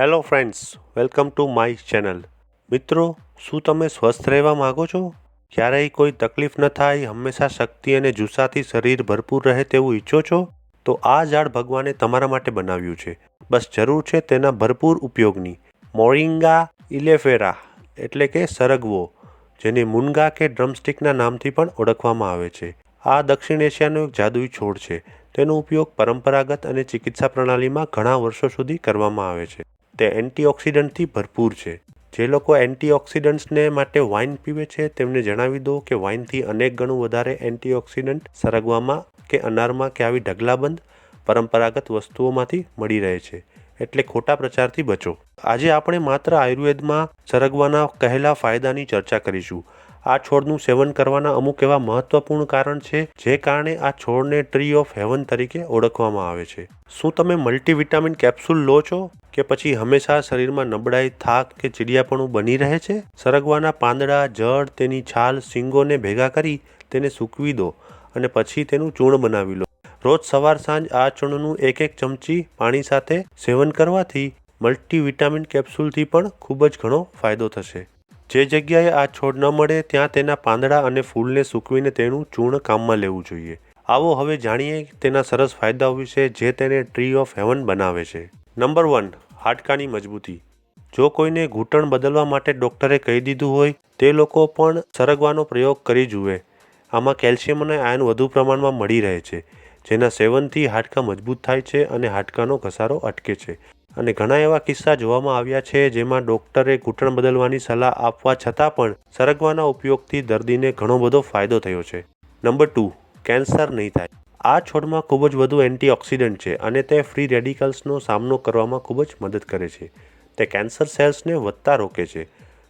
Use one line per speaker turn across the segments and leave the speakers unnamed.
Hello friends welcome to my channel મિત્રો, શું તમે સ્વસ્થ રહેવા માગો છો? ક્યારેય કોઈ તકલીફ ન થાય, હંમેશા શક્તિ અને જુસ્સાથી શરીર ભરપૂર રહે તેવું ઈચ્છો છો? તો આ ઝાડ ભગવાને તમારા માટે બનાવ્યું છે. બસ જરૂર છે તેના ભરપૂર ઉપયોગની. મોરિંગા ઇલેફેરા, એટલે કે સરગવો, જેને મુનગા કે ડ્રમસ્ટિકના નામથી પણ ઓળખવામાં આવે છે. આ દક્ષિણ એશિયાનો એક જાદુઈ છોડ છે. તેનો ઉપયોગ પરંપરાગત અને ચિકિત્સા પ્રણાલીમાં ઘણા વર્ષો સુધી કરવામાં આવે છે. તે એન્ટીઓક્સિડન્ટથી ભરપૂર છે. જે લોકો એન્ટીઓક્સિડન્ટ્સને માટે વાઇન પીવે છે, તેમને જણાવી દો કે વાઇનથી અનેક ગણું વધારે એન્ટીઓક્સિડન્ટ સરગવામાં કે અનારમાં કે આવી ઢગલાબંધ પરંપરાગત વસ્તુઓમાંથી મળી રહે છે. એટલે ખોટા પ્રચારથી બચો. આજે આપણે માત્ર આયુર્વેદમાં સરગવાના કહેલા ફાયદાની ચર્ચા કરીશું. આ છોડનું સેવન કરવાના અમુક એવા મહત્વપૂર્ણ કારણ છે, જે કારણે આ છોડને ટ્રી ઓફ હેવન તરીકે ઓળખવામાં આવે છે. શું તમે મલ્ટીવિટામિન કેપ્સ્યુલ લો છો? કે પછી હંમેશા શરીરમાં નબળાઈ, થાક કે ચીડિયાપણું બની રહે છે? સરગવાના પાંદડા, જળ, તેની છાલ, શીંગોને ભેગા કરી તેને સૂકવી દો અને પછી તેનું ચૂર્ણ બનાવી લો. રોજ સવાર સાંજ આ ચૂર્ણનું એક એક ચમચી પાણી સાથે સેવન કરવાથી મલ્ટીવિટામિન કેપ્સ્યુલથી પણ ખૂબ જ ઘણો ફાયદો થશે. જે જગ્યાએ આ છોડ ન મળે, ત્યાં તેના પાંદડા અને ફૂલને સૂકવીને તેનું ચૂર્ણ કામમાં લેવું જોઈએ. આવો હવે જાણીએ તેના સરસ ફાયદાઓ વિશે જે તેને ટ્રી ઓફ હેવન બનાવે છે. નંબર વન, હાડકાની મજબૂતી. જો કોઈને ઘૂંટણ બદલવા માટે ડૉક્ટરે કહી દીધું હોય, તે લોકો પણ સરગવાનો પ્રયોગ કરી જુએ. આમાં કેલ્શિયમ અને આયન વધુ પ્રમાણમાં મળી રહે છે, જેના સેવનથી હાડકાં મજબૂત થાય છે અને હાડકાનો ઘસારો અટકે છે. અને ઘણા એવા કિસ્સા જોવામાં આવ્યા છે જેમાં ડોક્ટરે ઘૂંટણ બદલવાની સલાહ આપવા છતાં પણ સરગવાના ઉપયોગથી દર્દીને ઘણો બધો ફાયદો થયો છે. નંબર ટુ, કેન્સર નહીં થાય. આ છોડમાં ખૂબ જ વધુ એન્ટીઓક્સિડન્ટ છે અને તે ફ્રી રેડિકલ્સનો સામનો કરવામાં ખૂબ જ મદદ કરે છે. તે કેન્સર સેલ્સને વધતા રોકે છે.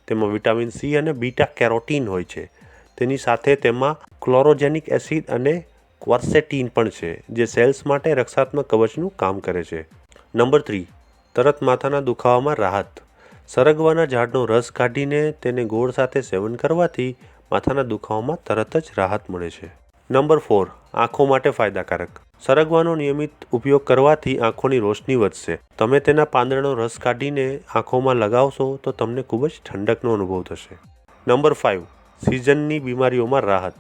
તેમાં વિટામિન સી અને બીટા કેરોટીન હોય છે. તેની સાથે તેમાં ક્લોરોજેનિક એસિડ અને ક્વર્સેટીન પણ છે, જે સેલ્સ માટે રક્ષાત્મક કવચનું કામ કરે છે. નંબર થ્રી તરત માથાના દુખાવામાં રાહત. સરગવાના ઝાડનો રસ કાઢીને તેને ગોળ સાથે સેવન કરવાથી માથાના દુખાવામાં તરત જ રાહત મળે છે. નંબર ફોર, આંખો માટે ફાયદાકારક. સરગવાનો નિયમિત ઉપયોગ કરવાથી આંખોની રોશની વધશે. તમે તેના પાંદડાનો રસ કાઢીને આંખોમાં લગાવશો તો તમને ખૂબ જ ઠંડકનો અનુભવ થશે. નંબર ફાઇવ સિઝનની બીમારીઓમાં રાહત.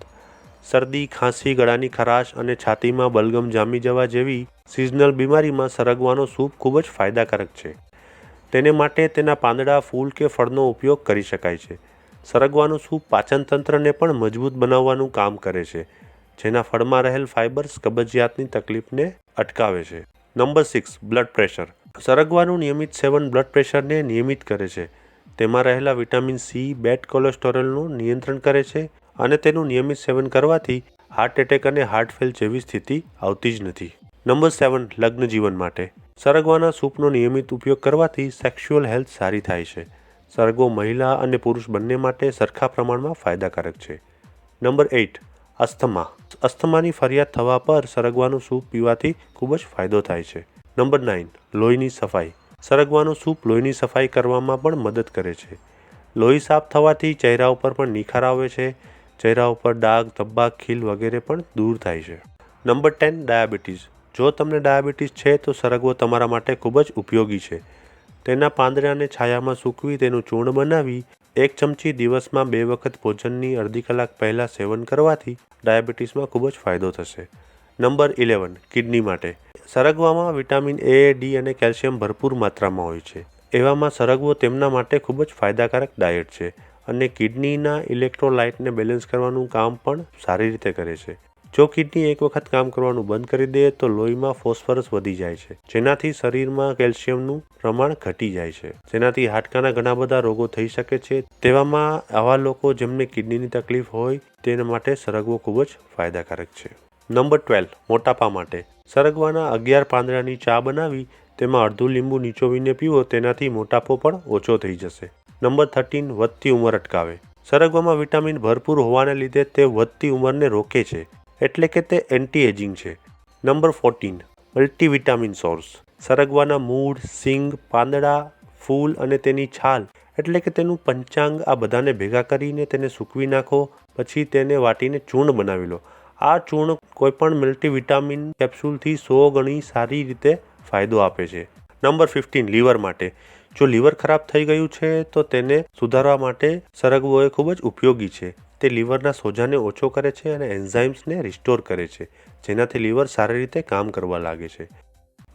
શરદી, ખાંસી, ગળાની ખરાશ અને છાતીમાં બલગમ જામી જવા જેવી સિઝનલ બીમારીમાં સરગવાનો સૂપ ખૂબ જ ફાયદાકારક છે. તેને માટે તેના પાંદડા, ફૂલ કે ફળનો ઉપયોગ કરી શકાય છે. સરગવાનું સૂપ પાચનતંત્રને પણ મજબૂત બનાવવાનું કામ કરે છે, જેના ફળમાં રહેલ ફાઇબર્સ કબજિયાતની તકલીફને અટકાવે છે. Number six, blood pressure. સરગવાનું નિયમિત સેવન બ્લડ પ્રેશરને નિયમિત કરે છે. તેમાં રહેલા વિટામિન સી બેડ કોલેસ્ટ્રોલનું નિયંત્રણ કરે છે અને તેનું નિયમિત સેવન કરવાથી હાર્ટ એટેક અને હાર્ટ ફેલ જેવી સ્થિતિ આવતી જ નથી. નંબર સેવન લગ્ન જીવન માટે. સરગવાના સૂપનો નિયમિત ઉપયોગ કરવાથી સેક્સ્યુઅલ હેલ્થ સારી થાય છે. સરગવો મહિલા અને પુરુષ બંને માટે સરખા પ્રમાણમાં ફાયદાકારક છે. Number eight asthma. અસ્થમાની ફરિયાદ થવા પર સરગવાનું સૂપ પીવાથી ખૂબ જ ફાયદો થાય છે. નંબર નાઇન લોહીની સફાઈ. સરગવાનું સૂપ લોહીની સફાઈ કરવામાં પણ મદદ કરે છે. લોહી સાફ થવાથી ચહેરા ઉપર પણ નિખાર આવે છે. ચહેરા ઉપર ડાઘ ધબ્બા ખીલ વગેરે પણ દૂર થાય છે. Number ten diabetes. જો તમને ડાયાબિટીસ છે, તો સરગવો તમારા માટે ખૂબ જ ઉપયોગી છે. તેના પાંદડાને છાયામાં સૂકવી, તેનું ચૂર્ણ બનાવી, એક ચમચી દિવસમાં બે વખત ભોજનની અડધી કલાક પહેલાં સેવન કરવાથી ડાયાબિટીસમાં ખૂબ જ ફાયદો થશે. નંબર ઇલેવન કિડની માટે. સરગવામાં વિટામિન એ ડી અને કેલ્શિયમ ભરપૂર માત્રામાં હોય છે. એવામાં સરગવો તેમના માટે ખૂબ જ ફાયદાકારક ડાયટ છે. અને કિડનીના ઇલેક્ટ્રોલાઇટને બેલેન્સ કરવાનું કામ પણ સારી રીતે કરે છે. જો કિડની એક વખત કામ કરવાનું બંધ કરી દે, તો લોહીમાં ફોસ્ફરસ વધી જાય છે, જેનાથી શરીરમાં કેલ્શિયમનું પ્રમાણ ઘટી જાય છે. જેનાથી હાડકાના ઘણા બધા રોગો થઈ શકે છે. તેવામાં આવા લોકો જેમને કિડનીની તકલીફ હોય, તેના માટે સરગવો ખૂબ જ ફાયદાકારક છે. નંબર ટ્વેલ્વ, મોટાપા માટે. સરગવાના અગિયાર પાંદડાની ચા બનાવી, તેમાં અડધું લીંબુ નીચોવીને પીવો, તેનાથી મોટાપો પણ ઓછો થઈ જશે. નંબર થર્ટીન વધતી ઉંમર અટકાવે. સરગવામાં વિટામિન ભરપૂર હોવાને લીધે તે વધતી ઉંમરને રોકે છે, એટલે કે તે એન્ટી એજિંગ છે. નંબર ફોર્ટીન મલ્ટીવિટામિન સોર્સ સરગવાના મૂળ, સિંગ, પાંદડા, ફૂલ અને તેની છાલ, એટલે કે તેનું પંચાંગ આ બધાને ભેગા કરીને તેને સૂકવી નાખો, પછી તેને વાટીને ચૂર્ણ બનાવી લો. આ ચૂર્ણ કોઈપણ મલ્ટીવિટામિન કેપ્સ્યુલથી સો ગણી સારી રીતે ફાયદો આપે છે. નંબર ફિફ્ટીન લીવર માટે. જો લીવર ખરાબ થઈ ગયું છે, તો તેને સુધારવા માટે સરગવો એ ખૂબ જ ઉપયોગી છે. તે લીવરના સોજાને ઓછો કરે છે અને એન્ઝાઇમ્સને રિસ્ટોર કરે છે, જેનાથી લીવર સારી રીતે કામ કરવા લાગે છે.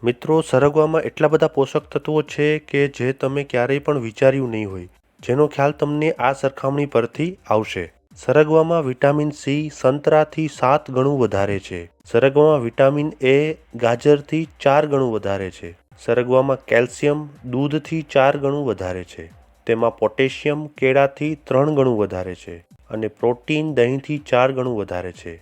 મિત્રો, સરગવામાં એટલા બધા પોષક તત્વો છે કે જે તમે ક્યારેય પણ વિચાર્યું નહીં હોય, જેનો ખ્યાલ તમને આ સરખામણી પરથી આવશે. સરગવામાં વિટામિન સી સંતરાથી સાત ગણું વધારે છે. સરગવામાં વિટામિન એ ગાજરથી ચાર ગણું વધારે છે. સરગવામાં કેલ્શિયમ દૂધથી ચાર ગણું વધારે છે. તેમાં પોટેશિયમ કેળાથી ત્રણ ગણું વધારે છે અને પ્રોટીન દહીંથી ચાર ગણું વધારે છે.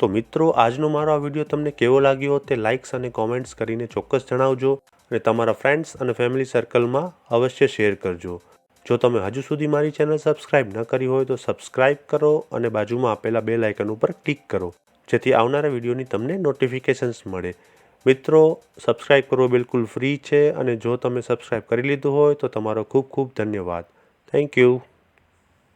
તો મિત્રો, આજનો મારો આ વીડિયો તમને કેવો લાગ્યો તે લાઇક્સ અને કોમેન્ટ્સ કરીને ચોક્કસ જણાવજો અને તમારા ફ્રેન્ડ્સ અને ફેમિલી સર્કલમાં અવશ્ય શેર કરજો. જો તમે હજુ સુધી મારી ચેનલ સબસ્ક્રાઇબ ન કરી હોય તો સબસ્ક્રાઇબ કરો અને બાજુમાં આપેલા બે લાઇકન ઉપર ક્લિક કરો, જેથી આવનારા વિડીયોની તમને નોટિફિકેશન્સ મળે. મિત્રો સબસ્ક્રાઈબ કરવો બિલકુલ ફ્રી છે અને જો તમે સબસ્ક્રાઈબ કરી લીધું હોય તો તમારો ખૂબ ખૂબ ધન્યવાદ. Thank you